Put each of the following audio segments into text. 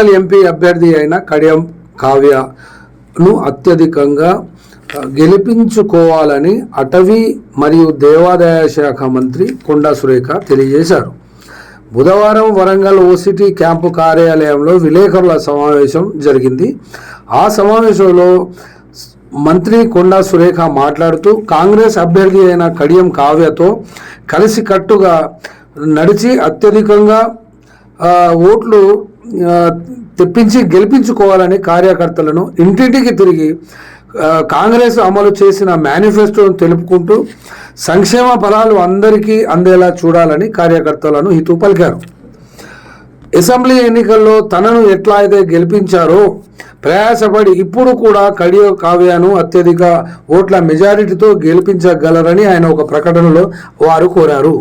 Warangal MP అభ్యర్థి అయిన కడియం కావ్యను అత్యధికంగా గెలిపించుకోవాలని అటవీ మరియు దేవాదాయ శాఖ మంత్రి కొండా సురేఖ తెలియజేశారు. బుధవారం వరంగల్ ఓసిటీ క్యాంపు కార్యాలయంలో విలేకరుల సమావేశం జరిగింది. ఆ సమావేశంలో మంత్రి కొండా సురేఖ మాట్లాడుతూ కాంగ్రెస్ అభ్యర్థి అయిన కడియం కావ్యతో కలిసికట్టుగా నడిచి అత్యధికంగా ఓట్లు తెప్పించి గెలిపించుకోవాలని కార్యకర్తలను ఇంటింటికి తిరిగి కాంగ్రెస్ అమలు చేసిన మేనిఫెస్టోను తెలుపుకుంటూ సంక్షేమ ఫలాలు అందరికీ అందేలా చూడాలని కార్యకర్తలను హితూ పలికారు. అసెంబ్లీ ఎన్నికల్లో తనను ఎట్లా అయితే గెలిపించారో ప్రయాసపడి ఇప్పుడు కూడా కడియ కావ్యను అత్యధిక ఓట్ల మెజారిటీతో గెలిపించగలరని ఆయన ఒక ప్రకటనలో వారు కోరారు.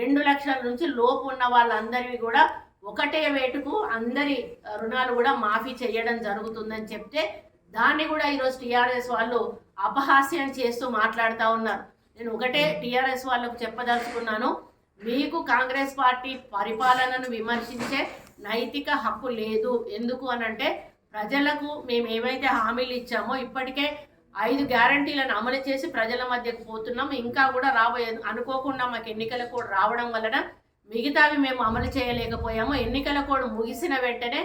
రెండు లక్షల నుంచి లోపు ఉన్న వాళ్ళందరివి కూడా ఒకటే వేటుకు అందరి రుణాలు కూడా మాఫీ చేయడం జరుగుతుందని చెప్తే దాన్ని కూడా ఈరోజు టీఆర్ఎస్ వాళ్ళు అపహాస్యం చేస్తూ మాట్లాడుతూ ఉన్నారు. నేను ఒకటే టీఆర్ఎస్ వాళ్ళకు చెప్పదలుచుకున్నాను. మీకు కాంగ్రెస్ పార్టీ పరిపాలనను విమర్శించే నైతిక హక్కు లేదు. ఎందుకు అనంటే ప్రజలకు మేము ఏమైతే హామీలు ఇచ్చామో ఇప్పటికే ఐదు గ్యారంటీలను అమలు చేసి ప్రజల మధ్యకు పోతున్నాం. ఇంకా కూడా రాబోయే అనుకోకుండా మాకు ఎన్నికలకు కూడా రావడం వలన మిగతావి మేము అమలు చేయలేకపోయాము. ఎన్నికల కోడ్ ముగిసిన వెంటనే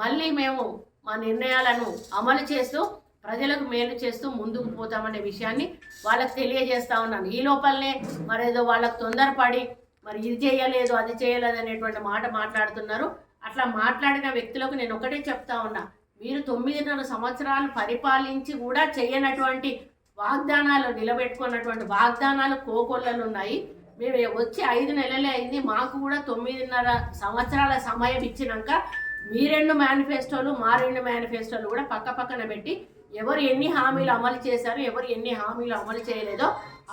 మళ్ళీ మేము మా నిర్ణయాలను అమలు చేస్తూ ప్రజలకు మేలు చేస్తూ ముందుకు పోతామనే విషయాన్ని వాళ్ళకి తెలియజేస్తా ఉన్నాను. ఈ లోపలనే మరేదో వాళ్ళకు తొందరపడి మరి ఇది చేయలేదు అది చేయలేదు అనేటువంటి మాట మాట్లాడుతున్నారు. అట్లా మాట్లాడిన వ్యక్తులకు నేను ఒకటే చెప్తా ఉన్నా మీరు తొమ్మిదిన్నర సంవత్సరాలు పరిపాలించి కూడా చేయనటువంటి వాగ్దానాలు నిలబెట్టుకున్నటువంటి వాగ్దానాలు కోకొల్లలు ఉన్నాయి. మేము వచ్చి ఐదు నెలలే అయింది. మాకు కూడా తొమ్మిదిన్నర సంవత్సరాల సమయం ఇచ్చినాక మీ రెండు మేనిఫెస్టోలు మా రెండు మేనిఫెస్టోలు కూడా పక్క పక్కన పెట్టి ఎవరు ఎన్ని హామీలు అమలు చేశారు ఎవరు ఎన్ని హామీలు అమలు చేయలేదో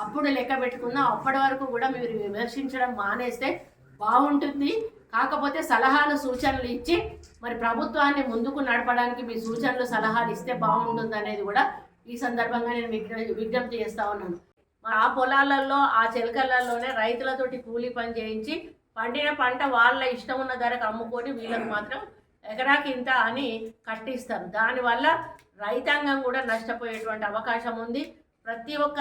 అప్పుడు లెక్క పెట్టుకుందాం అప్పటి వరకు కూడా మీరు విమర్శించడం మానేస్తే బాగుంటుంది. కాకపోతే సలహాలు సూచనలు ఇచ్చి మరి ప్రభుత్వాన్ని ముందుకు నడపడానికి మీ సూచనలు సలహాలు ఇస్తే బాగుంటుంది అనేది కూడా ఈ సందర్భంగా నేను విజ్ఞప్తి చేస్తా ఉన్నాను. ఆ పొలాలలో ఆ చిలకలలోనే రైతులతోటి కూలీ పని చేయించి పండిన పంట వాళ్ళ ఇష్టం ఉన్న ధరకు అమ్ముకొని వీళ్ళకి మాత్రం ఎకరాకి ఇంత అని కట్టిస్తారు దానివల్ల రైతాంగం కూడా నష్టపోయేటువంటి అవకాశం ఉంది. ప్రతి ఒక్క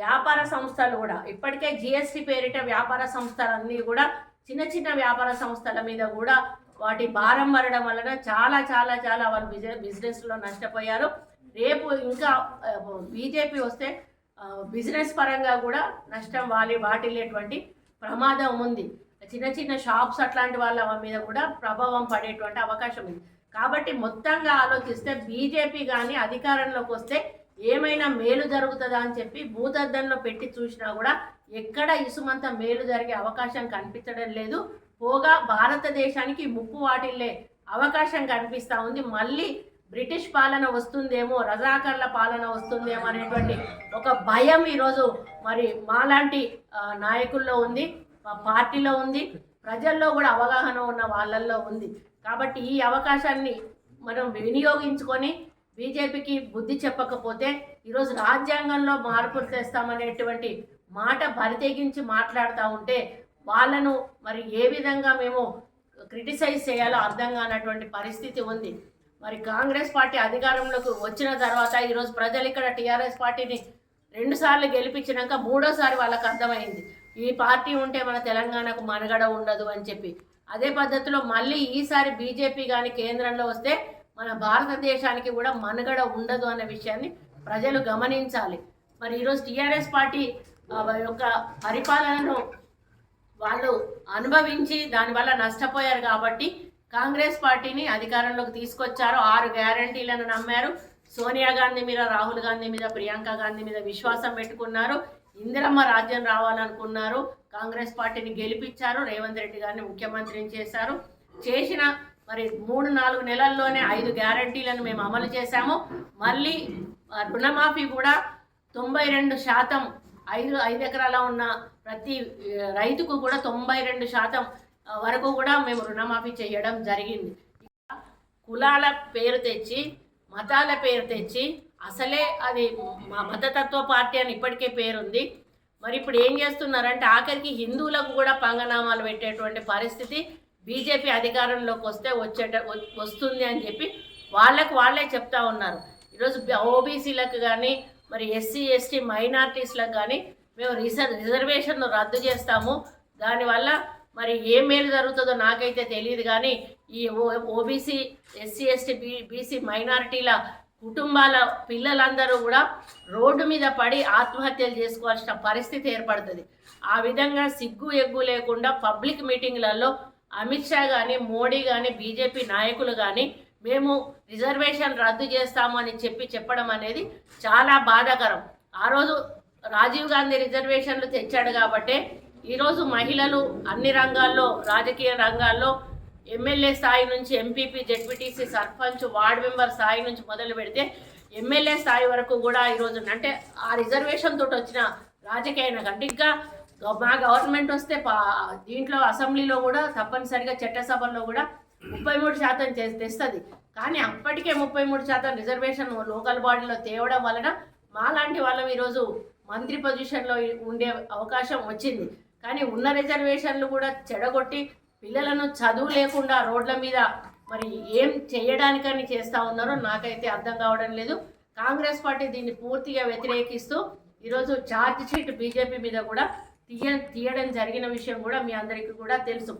వ్యాపార సంస్థలు కూడా ఇప్పటికే జిఎస్టీ పేరిట వ్యాపార సంస్థలన్నీ కూడా చిన్న చిన్న వ్యాపార సంస్థల మీద కూడా వాటి భారం పడడం వలన చాలా చాలా చాలా వాళ్ళు బిజినెస్ బిజినెస్లో నష్టపోయారు. రేపు ఇంకా బీజేపీ వస్తే బిజినెస్ పరంగా కూడా నష్టం వాలి వాటిల్లేటువంటి ప్రమాదం ఉంది. చిన్న చిన్న షాప్స్ అట్లాంటి వాళ్ళ మీద కూడా ప్రభావం పడేటువంటి అవకాశం ఉంది. కాబట్టి మొత్తంగా ఆలోచిస్తే బీజేపీ కానీ అధికారంలోకి వస్తే ఏమైనా మేలు జరుగుతుందా అని చెప్పి భూతద్దంలో పెట్టి చూసినా కూడా ఎక్కడ ఇసుమంత మేలు జరిగే అవకాశం కనిపించడం లేదు. పోగా భారతదేశానికి ముప్పు వాటిల్లే అవకాశం కనిపిస్తూ ఉంది. మళ్ళీ బ్రిటిష్ పాలన వస్తుందేమో రజాకర్ల పాలన వస్తుందేమో అనేటువంటి ఒక భయం ఈరోజు మరి మాలాంటి నాయకుల్లో ఉంది మా పార్టీలో ఉంది ప్రజల్లో కూడా అవగాహన ఉన్న వాళ్ళల్లో ఉంది. కాబట్టి ఈ అవకాశాన్ని మనం వినియోగించుకొని బీజేపీకి బుద్ధి చెప్పకపోతే ఈరోజు రాజ్యాంగంలో మార్పులు తెస్తామనేటువంటి మాట బరితెగించి మాట్లాడుతూ ఉంటే వాళ్ళను మరి ఏ విధంగా మేము క్రిటిసైజ్ చేయాలో అర్థం కానటువంటి పరిస్థితి ఉంది. మరి కాంగ్రెస్ పార్టీ అధికారంలోకి వచ్చిన తర్వాత ఈరోజు ప్రజలు ఇక్కడ టీఆర్ఎస్ పార్టీని రెండుసార్లు గెలిపించినాక మూడోసారి వాళ్ళకి అర్థమైంది. ఈ పార్టీ ఉంటే మన తెలంగాణకు మనుగడ ఉండదు అని చెప్పి. అదే పద్ధతిలో మళ్ళీ ఈసారి బీజేపీ కానీ కేంద్రంలో వస్తే మన భారతదేశానికి కూడా మనుగడ ఉండదు అనే విషయాన్ని ప్రజలు గమనించాలి. మరి ఈరోజు టీఆర్ఎస్ పార్టీ యొక్క పరిపాలనను వాళ్ళు అనుభవించి దానివల్ల నష్టపోయారు కాబట్టి కాంగ్రెస్ పార్టీని అధికారంలోకి తీసుకొచ్చారు ఆరు గ్యారంటీలను నమ్మారు. సోనియా గాంధీ మీద రాహుల్ గాంధీ మీద ప్రియాంక గాంధీ మీద విశ్వాసం పెట్టుకున్నారు. ఇందిరమ్మ రాజ్యం రావాలనుకున్నారు. కాంగ్రెస్ పార్టీని గెలిపించారు. రేవంత్ రెడ్డి గారిని ముఖ్యమంత్రిని చేశారు. చేసిన మరి మూడు నాలుగు నెలల్లోనే ఐదు గ్యారంటీలను మేము అమలు చేశాము. మళ్ళీ రుణమాఫీ కూడా తొంభై రెండు శాతం ఐదు ఐదు ఎకరాల ఉన్న ప్రతి రైతుకు కూడా తొంభై రెండు శాతం వరకు కూడా మేము రుణమాఫీ చేయడం జరిగింది. కులాల పేరు తెచ్చి మతాల పేరు తెచ్చి అసలే అది మా మతతత్వ పార్టీ అని ఇప్పటికే పేరుంది. మరి ఇప్పుడు ఏం చేస్తున్నారంటే ఆఖరికి హిందువులకు కూడా పంగనామాలు పెట్టేటువంటి పరిస్థితి బీజేపీ అధికారంలోకి వస్తే వచ్చేట వస్తుంది అని చెప్పి వాళ్ళకు వాళ్ళే చెప్తా ఉన్నారు. ఈరోజు ఓబీసీలకు కానీ మరి ఎస్సీ ఎస్టీ మైనార్టీస్లకు కానీ మేము రిజర్ రిజర్వేషన్ను రద్దు చేస్తాము. దానివల్ల మరి ఏ మేలు జరుగుతుందో నాకైతే తెలియదు కానీ ఈ OBC SC ST B BC మైనారిటీల కుటుంబాల పిల్లలందరూ కూడా రోడ్డు మీద పడి ఆత్మహత్యలు చేసుకోవాల్సిన పరిస్థితి ఏర్పడుతుంది. ఆ విధంగా సిగ్గు ఎగ్గు లేకుండా పబ్లిక్ మీటింగ్లలో అమిత్ షా కానీ మోడీ కానీ బీజేపీ నాయకులు కానీ మేము రిజర్వేషన్ రద్దు చేస్తామని చెప్పి చెప్పడం అనేది చాలా బాధాకరం. ఆ రోజు రాజీవ్ గాంధీ రిజర్వేషన్లు తెచ్చాడు కాబట్టే ఈరోజు మహిళలు అన్ని రంగాల్లో రాజకీయ రంగాల్లో ఎమ్మెల్యే స్థాయి నుంచి MPP ZPTC sarpanch ward member స్థాయి నుంచి మొదలు పెడితే ఎమ్మెల్యే స్థాయి వరకు కూడా ఈరోజు అంటే ఆ రిజర్వేషన్ తోటి వచ్చిన రాజకీయ అంటే ఇంకా మా గవర్నమెంట్ వస్తే దీంట్లో అసెంబ్లీలో కూడా తప్పనిసరిగా చట్టసభల్లో కూడా ముప్పై మూడు శాతం చే- తెస్తుంది. కానీ అప్పటికే ముప్పై మూడు శాతం రిజర్వేషన్ లోకల్ బాడీలో తేవడం వలన మాలాంటి వాళ్ళం ఈరోజు మంత్రి పొజిషన్లో ఉండే అవకాశం వచ్చింది. కానీ ఉన్న రిజర్వేషన్లు కూడా చెడగొట్టి పిల్లలను చదువు లేకుండా రోడ్ల మీద మరి ఏం చేయడానికని చేస్తూ ఉన్నారో నాకైతే అర్థం కావడం లేదు. కాంగ్రెస్ పార్టీ దీన్ని పూర్తిగా వ్యతిరేకిస్తూ ఈరోజు ఛార్జ్ షీట్ బీజేపీ మీద కూడా తీయ తీయడం జరిగిన విషయం కూడా మీ అందరికీ కూడా తెలుసు.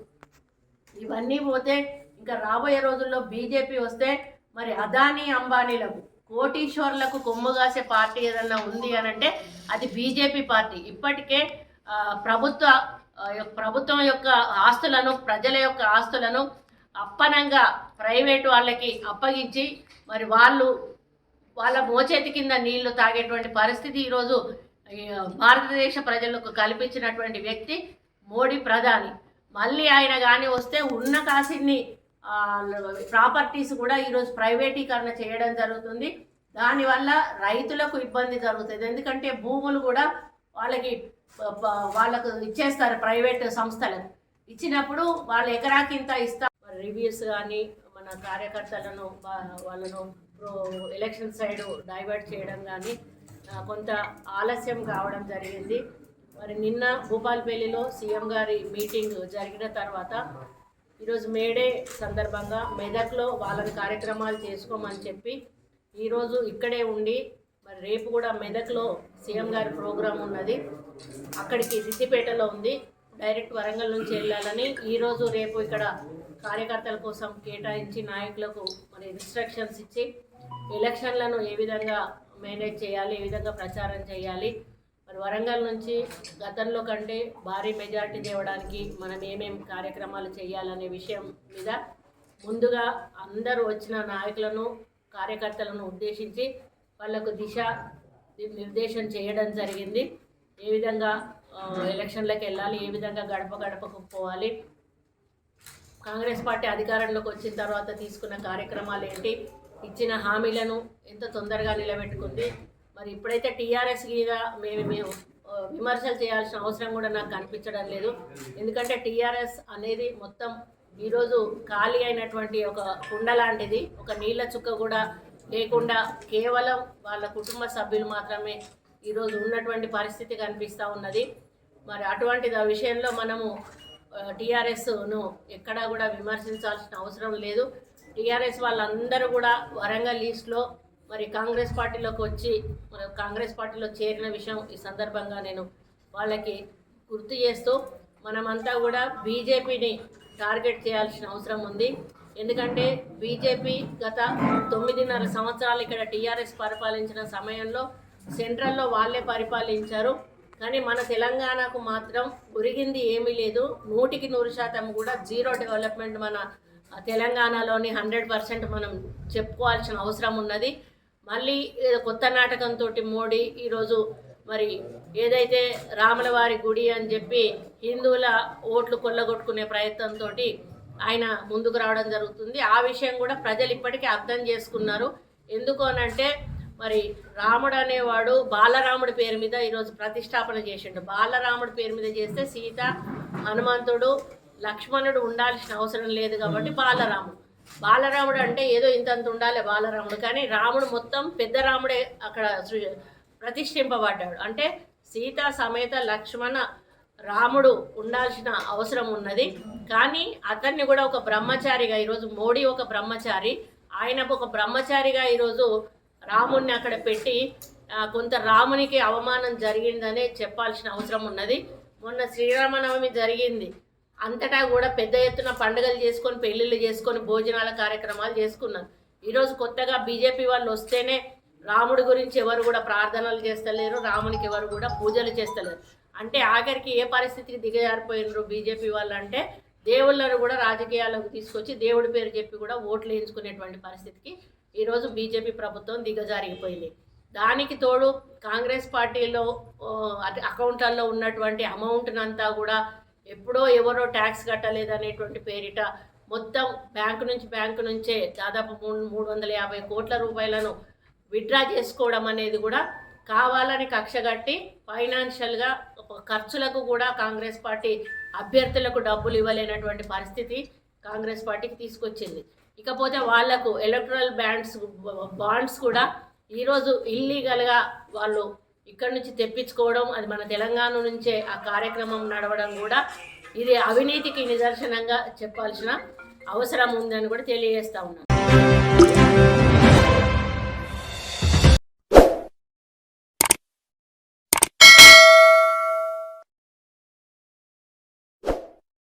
ఇవన్నీ పోతే ఇంకా రాబోయే రోజుల్లో బీజేపీ వస్తే మరి అదానీ అంబానీలకు కోటీశ్వర్లకు కొమ్ము కాసే పార్టీ ఏదన్నా ఉంది అని అంటే అది బీజేపీ పార్టీ. ఇప్పటికే ప్రభుత్వ ప్రభుత్వం యొక్క ఆస్తులను ప్రజల యొక్క ఆస్తులను అప్పనంగా ప్రైవేట్ వాళ్ళకి అప్పగించి మరి వాళ్ళు వాళ్ళ మోచేతి కింద నీళ్ళు తాగేటువంటి పరిస్థితి ఈరోజు భారతదేశ ప్రజలకు కల్పించినటువంటి వ్యక్తి మోడీ ప్రధాని. మళ్ళీ ఆయన కానీ వస్తే ఉన్న కాసిన్ని ప్రాపర్టీస్ కూడా ఈరోజు ప్రైవేటీకరణ చేయడం జరుగుతుంది. దానివల్ల రైతులకు ఇబ్బంది జరుగుతుంది. ఎందుకంటే భూములు కూడా వాళ్ళకి వాళ్ళకు ఇచ్చేస్తారు ప్రైవేట్ సంస్థలకు. ఇచ్చినప్పుడు వాళ్ళు ఎకరాకింత ఇస్తారు రివ్యూస్ కానీ మన కార్యకర్తలను వాళ్ళను ప్రో ఎలక్షన్ సైడ్ డైవర్ట్ చేయడం కానీ కొంత ఆలస్యం కావడం జరిగింది. మరి నిన్న భూపాల్పల్లిలో సీఎం గారి మీటింగ్ జరిగిన తర్వాత ఈరోజు మేడే సందర్భంగా మెదక్లో వాళ్ళని కార్యక్రమాలు చేసుకోమని చెప్పి ఈరోజు ఇక్కడే ఉండి మరి రేపు కూడా మెదక్లో సీఎం గారి ప్రోగ్రాం ఉన్నది. అక్కడికి సిద్దిపేటలో ఉంది. డైరెక్ట్ వరంగల్ నుంచి వెళ్ళాలని ఈరోజు రేపు ఇక్కడ కార్యకర్తల కోసం కేటాయించి నాయకులకు మరి ఇన్స్ట్రక్షన్స్ ఇచ్చి ఎలక్షన్లను ఏ విధంగా మేనేజ్ చేయాలి ఏ విధంగా ప్రచారం చేయాలి. మరి వరంగల్ నుంచి గతంలో కంటే భారీ మెజార్టీ తేవడానికి మనం ఏమేం కార్యక్రమాలు చేయాలనే విషయం మీద ముందుగా అందరూ వచ్చిన నాయకులను కార్యకర్తలను ఉద్దేశించి వాళ్ళకు దిశ నిర్దేశం చేయడం జరిగింది. ఏ విధంగా ఎలక్షన్లకు వెళ్ళాలి ఏ విధంగా గడప గడపకు పోవాలి. కాంగ్రెస్ పార్టీ అధికారంలోకి వచ్చిన తర్వాత తీసుకున్న కార్యక్రమాలు ఏంటి ఇచ్చిన హామీలను ఎంత తొందరగా నిలబెట్టుకుంది. మరి ఇప్పుడైతే టీఆర్ఎస్ మీద మేము మేము విమర్శలు చేయాల్సిన అవసరం కూడా నాకు కనిపించడం లేదు. ఎందుకంటే టీఆర్ఎస్ అనేది మొత్తం ఈరోజు ఖాళీ అయినటువంటి ఒక కుండ లాంటిది ఒక నీళ్ళ చుక్క కూడా లేకుండా కేవలం వాళ్ళ కుటుంబ సభ్యులు మాత్రమే ఈరోజు ఉన్నటువంటి పరిస్థితి కనిపిస్తూ ఉన్నది. మరి అటువంటి విషయంలో మనము టీఆర్ఎస్ను ఎక్కడా కూడా విమర్శించాల్సిన అవసరం లేదు. టీఆర్ఎస్ వాళ్ళందరూ కూడా వరంగల్ ఈస్ట్లో మరి కాంగ్రెస్ పార్టీలోకి వచ్చి మన కాంగ్రెస్ పార్టీలో చేరిన విషయం ఈ సందర్భంగా నేను వాళ్ళకి గుర్తు చేస్తూ మనమంతా కూడా బీజేపీని టార్గెట్ చేయాల్సిన అవసరం ఉంది. ఎందుకంటే బీజేపీ గత తొమ్మిదిన్నర సంవత్సరాలు ఇక్కడ టీఆర్ఎస్ పరిపాలించిన సమయంలో సెంట్రల్లో వాళ్ళే పరిపాలించారు. కానీ మన తెలంగాణకు మాత్రం ఒరిగింది ఏమీ లేదు. నూటికి నూరు శాతం కూడా జీరో డెవలప్మెంట్ మన తెలంగాణలోని హండ్రెడ్ పర్సెంట్ మనం చెప్పుకోవాల్సిన అవసరం ఉన్నది. మళ్ళీ కొత్త నాటకంతో మోడీ ఈరోజు మరి ఏదైతే రాములవారి గుడి అని చెప్పి హిందువుల ఓట్లు కొల్లగొట్టుకునే ప్రయత్నంతో ఆయన ముందుకు రావడం జరుగుతుంది. ఆ విషయం కూడా ప్రజలు ఇప్పటికీ అర్థం చేసుకున్నారు. ఎందుకు అనంటే మరి రాముడు అనేవాడు బాలరాముడి పేరు మీద ఈరోజు ప్రతిష్టాపన చేసిండు. బాలరాముడి పేరు మీద చేస్తే సీత హనుమంతుడు లక్ష్మణుడు ఉండాల్సిన అవసరం లేదు కాబట్టి బాలరాముడు. బాలరాముడు అంటే ఏదో ఇంతంత ఉండాలి బాలరాముడు. కానీ రాముడు మొత్తం పెద్ద రాముడే అక్కడ ప్రతిష్ఠింపబడ్డాడు. అంటే సీత సమేత లక్ష్మణ రాముడు ఉండాల్సిన అవసరం ఉన్నది. కానీ అతన్ని కూడా ఒక బ్రహ్మచారిగా ఈరోజు మోడీ ఒక బ్రహ్మచారి ఆయన ఒక బ్రహ్మచారిగా ఈరోజు రాముణ్ణి అక్కడ పెట్టి కొంత రామునికి అవమానం జరిగిందనే చెప్పాల్సిన అవసరం ఉన్నది. మొన్న శ్రీరామనవమి జరిగింది. అంతటా కూడా పెద్ద ఎత్తున పండుగలు చేసుకొని పెళ్ళిళ్ళు చేసుకొని భోజనాల కార్యక్రమాలు చేసుకున్నారు. ఈరోజు కొత్తగా బీజేపీ వాళ్ళు వస్తేనే రాముడి గురించి ఎవరు కూడా ప్రార్థనలు చేస్తలేరు రామునికి ఎవరు కూడా పూజలు చేస్తలేరు. అంటే ఆఖరికి ఏ పరిస్థితికి దిగజారిపోయినరు బీజేపీ వాళ్ళు అంటే దేవుళ్ళను కూడా రాజకీయాలకు తీసుకొచ్చి దేవుడి పేరు చెప్పి కూడా ఓట్లు వేయించుకునేటువంటి పరిస్థితికి ఈరోజు బీజేపీ ప్రభుత్వం దిగజారిపోయింది. దానికి తోడు కాంగ్రెస్ పార్టీలో అకౌంట్లలో ఉన్నటువంటి అమౌంట్నంతా కూడా ఎప్పుడో ఎవరో ట్యాక్స్ కట్టలేదనేటువంటి పేరిట మొత్తం బ్యాంకు నుంచి బ్యాంకు నుంచే దాదాపు మూడు మూడు వందల యాభై కోట్ల రూపాయలను విత్డ్రా చేసుకోవడం అనేది కూడా కావాలని కక్షగట్టి ఫైనాన్షియల్గా ఖర్చులకు కూడా కాంగ్రెస్ పార్టీ అభ్యర్థులకు డబ్బులు ఇవ్వలేనటువంటి పరిస్థితి కాంగ్రెస్ పార్టీకి తీసుకొచ్చింది. ఇకపోతే వాళ్ళకు ఎలక్ట్రల్ బ్యాండ్స్ బాండ్స్ కూడా ఈరోజు ఇల్లీగల్గా వాళ్ళు ఇక్కడి నుంచి తెప్పించుకోవడం అది మన తెలంగాణ నుంచే ఆ కార్యక్రమం నడవడం కూడా ఇది అవినీతికి నిదర్శనంగా చెప్పాల్సిన అవసరం ఉందని కూడా తెలియజేస్తా ఉన్నాను.